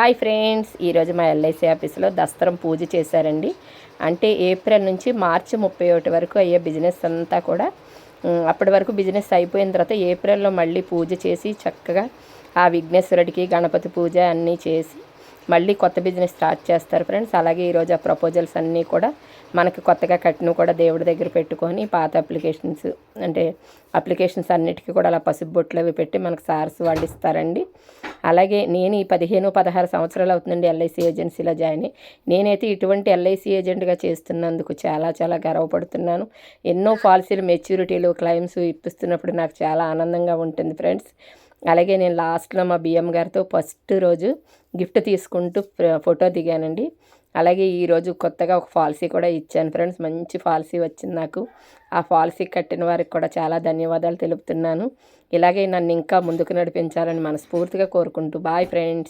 Hi friends ఈరోజు మా LIC ఆఫీస్లో దస్తరం పూజ చేశారండి. అంటే ఏప్రిల్ నుంచి మార్చి ముప్పై ఒకటి వరకు అయ్యే బిజినెస్ అంతా కూడా అప్పటి వరకు బిజినెస్ అయిపోయిన తర్వాత ఏప్రిల్లో మళ్ళీ పూజ చేసి చక్కగా ఆ విఘ్నేశ్వరుడికి గణపతి పూజ అన్నీ చేసి మళ్ళీ కొత్త బిజినెస్ స్టార్ట్ చేస్తారు ఫ్రెండ్స్. అలాగే ఈరోజు ఆ ప్రపోజల్స్ అన్నీ కూడా మనకి కొత్తగా కట్టినవి కూడా దేవుడి దగ్గర పెట్టుకొని పాత అప్లికేషన్స్ అంటే అప్లికేషన్స్ అన్నిటికీ కూడా అలా పసుపు బొట్లు అవి పెట్టి మనకు సార్స్ వాళ్ళు ఇస్తారండి. అలాగే నేను ఈ పదిహేను పదహారు సంవత్సరాలు అవుతుందండి ఎల్ఐసి ఏజెన్సీలో జాయిన్ అయ్యి. నేనైతే ఇటువంటి ఎల్ఐసి ఏజెంట్గా చేస్తున్నందుకు చాలా చాలా గర్వపడుతున్నాను. ఎన్నో పాలసీలు మెచ్యూరిటీలు క్లైమ్స్ ఇప్పిస్తున్నప్పుడు నాకు చాలా ఆనందంగా ఉంటుంది ఫ్రెండ్స్. అలాగే నేను లాస్ట్లో మా బిఎం గారితో ఫస్ట్ రోజు గిఫ్ట్ తీసుకుంటూ ఫోటో దిగానండి. అలాగే ఈరోజు కొత్తగా ఒక పాలసీ కూడా ఇచ్చాను ఫ్రెండ్స్. మంచి పాలసీ వచ్చింది నాకు. ఆ పాలసీ కట్టిన వారికి కూడా చాలా ధన్యవాదాలు తెలుపుతున్నాను. ఇలాగే నన్ను ఇంకా ముందుకు నడిపించాలని మనస్ఫూర్తిగా కోరుకుంటూ బాయ్ ఫ్రెండ్స్.